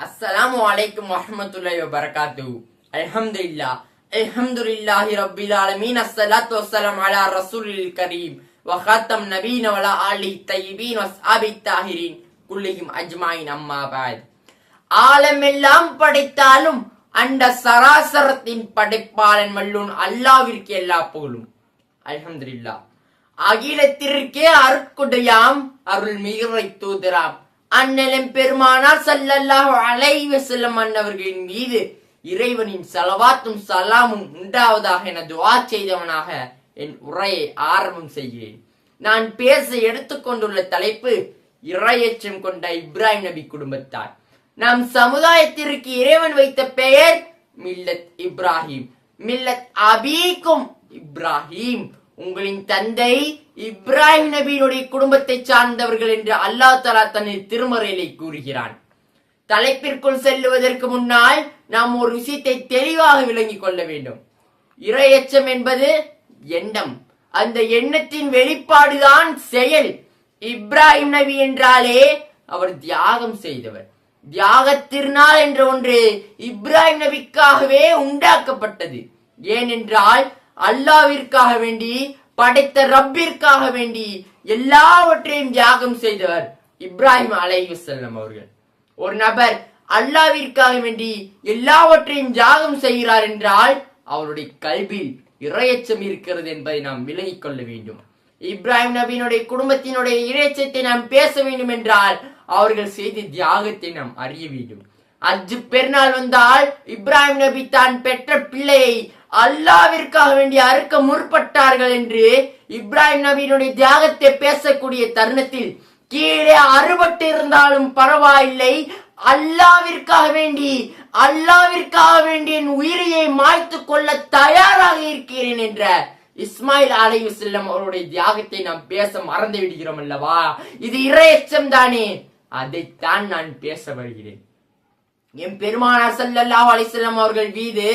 அஸ்ஸலாமு அலைக்கும் வரஹ்மத்துல்லாஹி வபரகாத்து அல்ஹம்துலில்லா அல்ஹம்துலில்லாஹி ரப்பில் ஆலமீன் அஸ்ஸலாத்து வஸ்ஸலாம் அலா ரசூலில் கரீம் வ காத்தம் நபீன வலா ஆலி தய்யிபீன் வஸ்ஹாபி தாஹிரீன் குல்லிஹிம் அஜ்மாயின் அம்மா பாத் ஆலமெல்லாம் படைத்தாலும் அண்ட சராசரத்தின் படைப்பாளன் வல்லூன் அல்லாவிற்கு எல்லா புகழும் அல்ஹம்துலில்லாஹ் அகிலத்திற்கே அருக்குடையாம் அருள் மீறை தூதராம் அண்ணலும் பெருமானார் சல்லல்லாஹு அலைவ வஸல்லம் அன்னவர்களின் மீது இறைவனின் சலவாத்தும் சலாமும் உண்டாவதாக என துவா செய்தவனாக என் உரையை ஆரம்பம் செய்கிறேன். நான் பேச எடுத்துக்கொண்டுள்ள தலைப்பு இறையற்றம் கொண்ட இப்ராஹிம் நபி குடும்பத்தார். நம் சமுதாயத்திற்கு இறைவன் வைத்த பெயர் மில்லத் இப்ராஹிம். மில்லத் அபீக்கும் இப்ராஹிம். உங்களின் தந்தை இப்ராஹிம் நபியினுடைய குடும்பத்தை சார்ந்தவர்கள் என்று அல்லாஹ் தலா தன்னை திருமறையிலே கூறுகிறான். தலைப்பிற்குள் செல்லுவதற்கு முன்னால் நாம் ஒரு விஷயத்தை தெளிவாக விளங்கிக் கொள்ள வேண்டும். இரையச்சம் என்பது எண்ணம். அந்த எண்ணத்தின் வெளிப்பாடுதான் செயல். இப்ராஹிம் நபி என்றாலே அவர் தியாகம் செய்தவர். தியாக திருநாள் என்ற ஒன்று இப்ராஹிம் நபிக்காகவே உண்டாக்கப்பட்டது. ஏனென்றால் அல்லாவிற்காக வேண்டி படைத்த ரப்பிற்காக வேண்டி எல்லாவற்றையும் தியாகம் செய்தவர் இப்ராஹிம் அலைஹிஸ்ஸலாம் அவர்கள். ஒரு நபர் அல்லாவிற்காக வேண்டி எல்லாவற்றையும் தியாகம் செய்கிறார் என்றால் அவருடைய கல்வியில் இறையச்சம் இருக்கிறது என்பதை நாம் விலகிக் கொள்ள வேண்டும். இப்ராஹிம் நபியினுடைய குடும்பத்தினுடைய இறைச்சத்தை நாம் பேச வேண்டும் என்றால் அவர்கள் செய்த தியாகத்தை நாம் அறிய வேண்டும். அஜு பெருநாள் வந்தால் இப்ராஹிம் நபி தான் பெற்ற பிள்ளையை அல்லாவிற்காக வேண்டி அறுக்க முற்பட்டார்கள் என்று இப்ராஹிம் நபியினுடைய தியாகத்தை பேசக்கூடிய தருணத்தில் கீழே அறுபட்டு இருந்தாலும் பரவாயில்லை. அல்லாவிற்காக வேண்டி அல்லாவிற்காக வேண்டி என் உயிரையை மாய்த்து கொள்ள தயாராக இருக்கிறேன் என்ற இஸ்மாயில் அலையு செல்லம் அவருடைய தியாகத்தை நாம் பேச மறந்து விடுகிறோம் அல்லவா? இது இரையச்சம் தானே. அதைத்தான் நான் பேச வருகிறேன். என் பெருமானார் ஸல்லல்லாஹு அலைஹி அவர்கள் மீது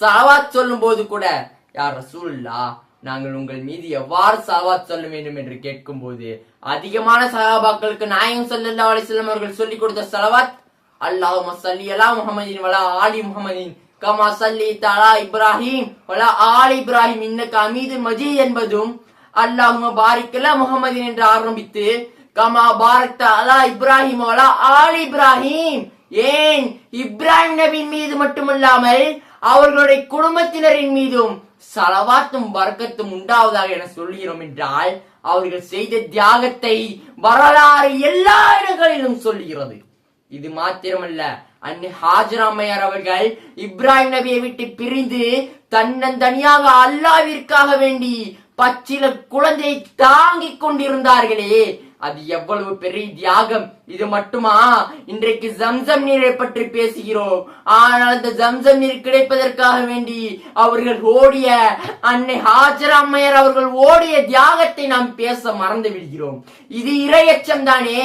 சலவாத் சொல்லும் போது கூட யார் ரசூல்லா நாங்கள் உங்கள் மீது எவ்வாறு சலவாத் சொல்ல வேண்டும்? என்று கேட்கும் போது அதிகமான சஹாபாக்களுக்கு நாயகம் ஸல்லல்லாஹு அலைஹி அவர்கள் சொல்லிக் கொடுத்த சலவாத் அல்லாஹ் ஸல்லி அலா முகமதின் வலா ஆலி முகமதின் கமா சல்லி தலா இப்ராஹிம் வலா ஆலி இப்ராஹிம் இன்னக்கு அமீது மஜி என்பதும் அல்லாஹும்ம பாரிக் முகமதின் என்று ஆரம்பித்து கமா பாரக் அலா இப்ராஹிம் வலா ஆலி இப்ராஹிம் ஏன் இப்ராஹிம் நபியின் மீது மட்டுமல்லாமல் அவர்களுடைய குடும்பத்தினரின் மீதும் சலவாத்தும் வர்க்கத்தும் உண்டாவதாக என சொல்கிறோம் என்றால் அவர்கள் செய்த தியாகத்தை வரலாறு எல்லா இடங்களிலும் சொல்லுகிறது. இது மாத்திரமல்ல அன்னை ஹாஜராமையார் அவர்கள் இப்ராஹிம் நபியை விட்டு பிரிந்து தன்னந்தனியாக அல்லாவிற்காக வேண்டி பச்சில குழந்தையை தாங்கிக் கொண்டிருந்தார்களே. அது எவ்வளவு பெரிய தியாகம். இது மட்டுமா? இன்றைக்கு ஜம்சம் நீரை பற்றி பேசுகிறோம். ஆனால் அந்த ஜம்சம் நீர் கிடைப்பதற்காக வேண்டி அவர்கள் ஓடிய அன்னை ஹாஜர் அம்மையார் அவர்கள் ஓடிய தியாகத்தை நாம் பேச மறந்து விடுகிறோம். இது இரையச்சம் தானே?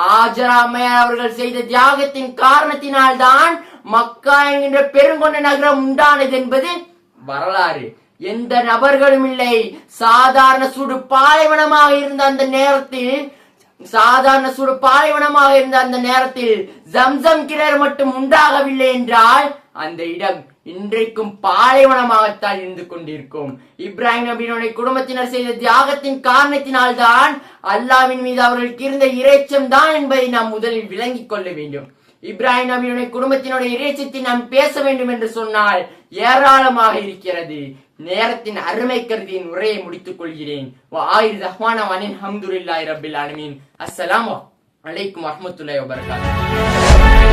ஹாஜர் அம்மையார் அவர்கள் செய்த தியாகத்தின் காரணத்தினால்தான் மக்கா என்கின்ற பெருங்கொண்ட நகரம் உண்டானது என்பது வரலாறு. எந்த நபர்களும் இல்லை. சாதாரண சுடு பாலைவனமாக இருந்த அந்த நேரத்தில் சாதாரண சுடு பாலைவனமாக இருந்த அந்த நேரத்தில் ஜம்சம் கிணறு மட்டும் உண்டாகவில்லை என்றால் அந்த இடம் இன்றைக்கும் பாலைவனமாகத்தான் இருந்து கொண்டிருக்கும். இப்ராஹிம் நபியினுடைய குடும்பத்தினர் செய்த தியாகத்தின் காரணத்தினால் தான் அல்லாவின் மீது அவர்களுக்கு இருந்த இறைச்சம் தான் என்பதை நாம் முதலில் விளங்கிக் கொள்ள வேண்டும். இப்ராஹிம் நபீனுடைய குடும்பத்தினுடைய இறைச்சத்தை நாம் பேச வேண்டும் என்று சொன்னால் ஏராளமாக இருக்கிறது. நேரத்தின் அருமை கருதியின் உரையை முடித்துக் கொள்கிறேன். ஆயிரம் ரஹ்மான வனின் ஹம்துல்லாஹி ரபில் ஆலமீன். அஸ்ஸலாம் அலைக்கும் வரஹ்மத்துல்லாஹி வபரகாத்துஹு.